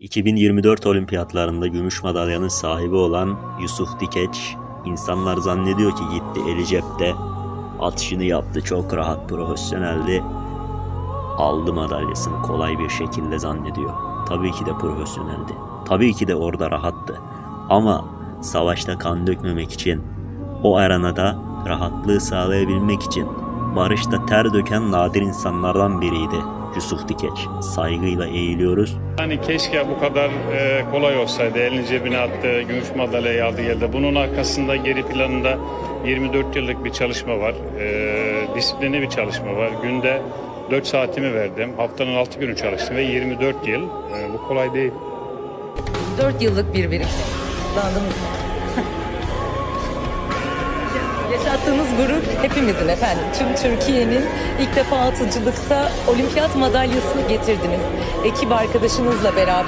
2024 olimpiyatlarında gümüş madalyanın sahibi olan Yusuf Dikeç, insanlar zannediyor ki gitti eli cepte, atışını yaptı çok rahat profesyoneldi, aldı madalyasını kolay bir şekilde zannediyor. Tabii ki de profesyoneldi. Tabii ki de orada rahattı. Ama savaşta kan dökmemek için, o arenada rahatlığı sağlayabilmek için barışta ter döken nadir insanlardan biriydi Yusuf Dikeç. Saygıyla eğiliyoruz. Yani keşke bu kadar e, kolay olsaydı. Elini cebine attı, gümüş madalyayı aldı geldi. Bunun arkasında geri planında 24 yıllık bir çalışma var. E, disiplinli bir çalışma var. Günde 4 saatimi verdim. Haftanın 6 günü çalıştım ve 24 yıl. E, bu kolay değil. 4 yıllık bir birikim. Kutlandınız mı? Yaşattığınız gurur hepimizin efendim. Tüm Türkiye'nin ilk defa atıcılıkta olimpiyat madalyası getirdiniz. Ekip arkadaşınızla beraber.